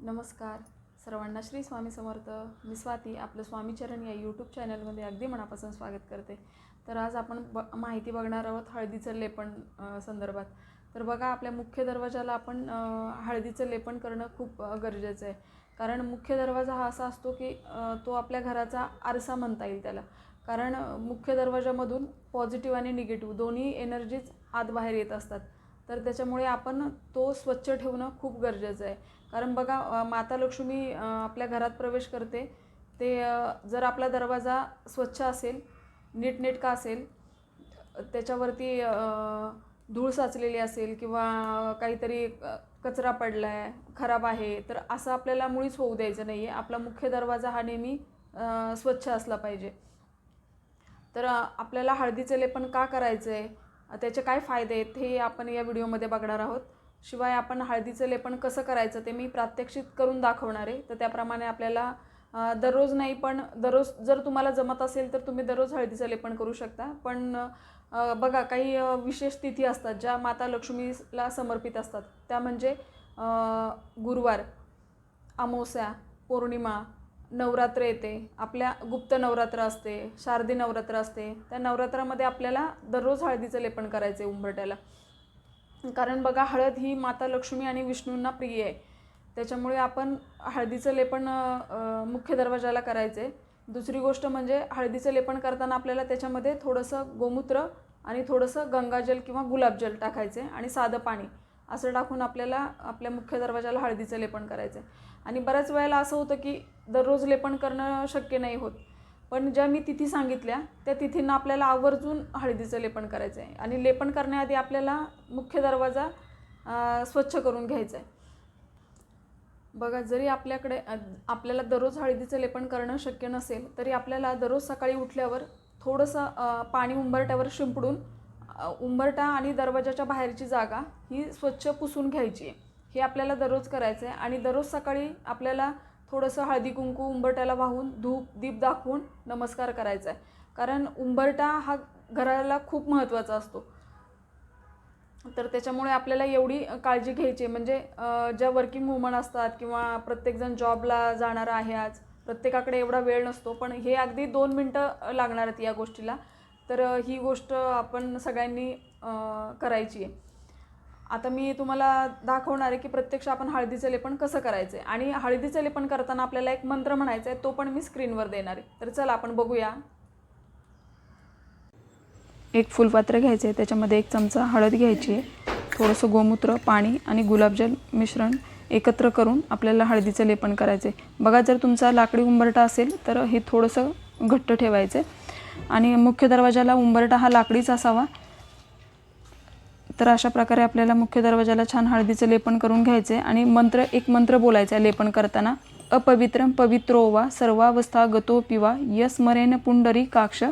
नमस्कार. सर्वांना श्री स्वामी समर्थ. मी स्वाती आपलं स्वामीचरण या यूट्यूब चॅनलमध्ये अगदी मनापासून स्वागत करते. तर आज आपण ब माहिती बघणार आहोत हळदीचं लेपण संदर्भात. तर बघा आपल्या मुख्य दरवाजाला आपण हळदीचं लेपन करणं खूप गरजेचं आहे. कारण मुख्य दरवाजा हा असा असतो की तो आपल्या घराचा आरसा म्हणता येईल त्याला. कारण मुख्य दरवाजामधून पॉझिटिव्ह आणि निगेटिव्ह दोन्ही एनर्जीज आत बाहेर येत असतात. तर त्याच्यामुळे आपण तो स्वच्छ ठेवणं खूप गरजेचं आहे. कारण बघा माता लक्ष्मी आपल्या घरात प्रवेश करते. ते जर आपला दरवाजा स्वच्छ असेल नीटनेटका असेल त्याच्यावरती धूळ साचलेली असेल किंवा काहीतरी कचरा पडला आहे खराब आहे तर असं आपल्याला मुळीच होऊ द्यायचं नाही आहे आपला मुख्य दरवाजा हा नेहमी स्वच्छ असला पाहिजे. तर आपल्याला हळदीचं लेपन का करायचं आहे त्याचे काय फायदे आहेत हे आपण या व्हिडिओमध्ये बघणार आहोत. शिवाय आपण हळदीचं लेपन कसं करायचं ते मी प्रात्यक्षिक करून दाखवणार आहे. तर त्याप्रमाणे आपल्याला दररोज नाही पण दररोज जर तुम्हाला जमत असेल तर तुम्ही दररोज हळदीचं लेपन करू शकता. पण बघा काही विशेष तिथी असतात ज्या माता लक्ष्मीला समर्पित असतात. त्या म्हणजे गुरुवार अमावस्या पौर्णिमा नवरात्र येते आपल्या गुप्त नवरात्र असते शारदी नवरात्र असते त्या नवरात्रामध्ये आपल्याला दररोज हळदीचं लेपन करायचं आहे उंबरट्याला कारण बघा हळद ही माता लक्ष्मी आणि विष्णूंना प्रिय आहे. त्याच्यामुळे आपण हळदीचं लेपन मुख्य दरवाजाला करायचं आहे दुसरी गोष्ट म्हणजे हळदीचं लेपन करताना आपल्याला त्याच्यामध्ये थोडंसं गोमूत्र आणि थोडंसं गंगाजल किंवा गुलाबजल टाकायचं आहे आणि साधं पाणी. असं टाकून आपल्याला आपल्या मुख्य दरवाजाला हळदीचं लेपन करायचं आहे आणि बऱ्याच वेळेला असं होतं की दररोज लेपन करणं शक्य नाही होत. पण ज्या मी तिथी सांगितल्या त्या तिथींना आपल्याला आवर्जून हळदीचं लेपन करायचं आहे आणि लेपन करण्याआधी आपल्याला मुख्य दरवाजा स्वच्छ करून घ्यायचा आहे बघा जरी आपल्याकडे आपल्याला दररोज हळदीचं लेपन करणं शक्य नसेल तरी आपल्याला दररोज सकाळी उठल्यावर थोडंसं पाणी उंबरट्यावर शिंपडून उंबरटा आणि दरवाजाच्या बाहेरची जागा ही स्वच्छ पुसून घ्यायची. आहे हे आपल्याला दररोज करायचं आहे आणि दररोज सकाळी आपल्याला थोडंसं हळदी कुंकू उंबरट्याला वाहून धूप दीप दाखवून नमस्कार करायचा आहे कारण उंबरटा हा घराला खूप महत्त्वाचा असतो. तर त्याच्यामुळे आपल्याला एवढी काळजी घ्यायची आहे. म्हणजे ज्या वर्किंग वुमन असतात किंवा प्रत्येकजण जॉबला जाणारा आहे आज प्रत्येकाकडे एवढा वेळ नसतो. पण हे अगदी दोन मिनटं लागणार आहेत या गोष्टीला. तर ही गोष्ट आपण सगळ्यांनी करायची आहे. आता मी तुम्हाला दाखवणार आहे की प्रत्यक्ष आपण हळदीचं लेपन कसं करायचं आहे आणि हळदीचं लेपन करताना आपल्याला एक मंत्र म्हणायचा आहे तो पण मी स्क्रीनवर देणार आहे. तर चला आपण बघूया. एक फुलपात्र घ्यायचं आहे त्याच्यामध्ये एक चमचा हळद घ्यायची आहे. थोडंसं गोमूत्र पाणी आणि गुलाबजल मिश्रण एकत्र करून आपल्याला हळदीचं लेपन करायचं आहे बघा जर तुमचा लाकडी उंबरटा असेल तर हे थोडंसं घट्ट ठेवायचं आहे आणि मुख्य दरवाजाला उंबरटा हा लाकडीच असावा. तर अशा प्रकारे आपल्याला मुख्य दरवाजाला छान हळदीचं लेपन करून घ्यायचं आहे आणि मंत्र एक मंत्र बोलायचा आहे लेपन करताना. अपवित्रम पवित्रो वा सर्वावस्था गतो पिवा यस्मरेन पुंडरी काक्ष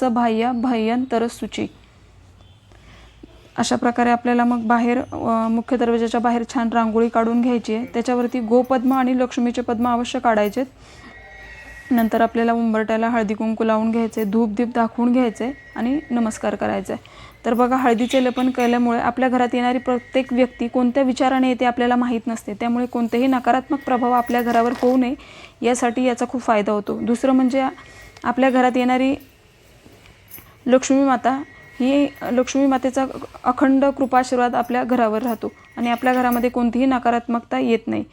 सबाह्य भयंतर सुची अशा प्रकारे आपल्याला मग बाहेर मुख्य दरवाजाच्या बाहेर छान रांगोळी काढून घ्यायची आहे. त्याच्यावरती गोपद्म आणि लक्ष्मीचे पद्म अवश्य काढायचे नंतर आपल्याला उंबरट्याला हळदी कुंकू लावून घ्यायचे धूप दीप दाखवून घ्यायचे आणि नमस्कार करायचा. आहे तर बघा हळदीचे लेपन केल्यामुळे आपल्या घरात येणारी प्रत्येक व्यक्ती कोणत्या विचाराने येते आपल्याला माहीत नसते. त्यामुळे कोणतेही नकारात्मक प्रभाव आपल्या घरावर होऊ नये यासाठी याचा खूप फायदा होतो. दुसरं म्हणजे आपल्या घरात येणारी लक्ष्मी माता ही लक्ष्मी मातेचा अखंड कृपाशीर्वाद आपल्या घरावर राहतो आणि आपल्या घरामध्ये कोणतीही नकारात्मकता येत नाही.